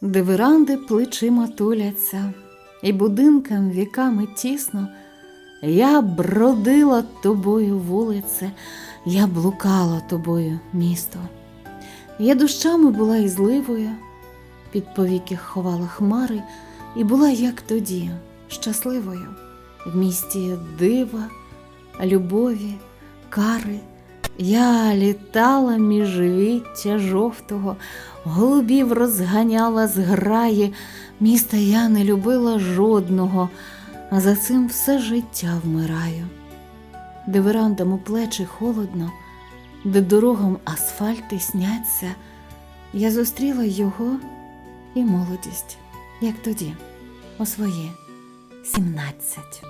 де веранди плечима туляться, і будинкам віками тісно. Я бродила тобою вулице, я блукала тобою місто. Я дощами була і зливою, під повіки ховала хмари, і була, як тоді, щасливою, в місті дива, любові, кари. Я літала між віття жовтого, голубів розганяла зграї, міста я не любила жодного, а за цим все життя вмираю. Де верандам у плечі холодно, де дорогам асфальти сняться, я зустріла його і молодість, як тоді, у своє сімнадцять.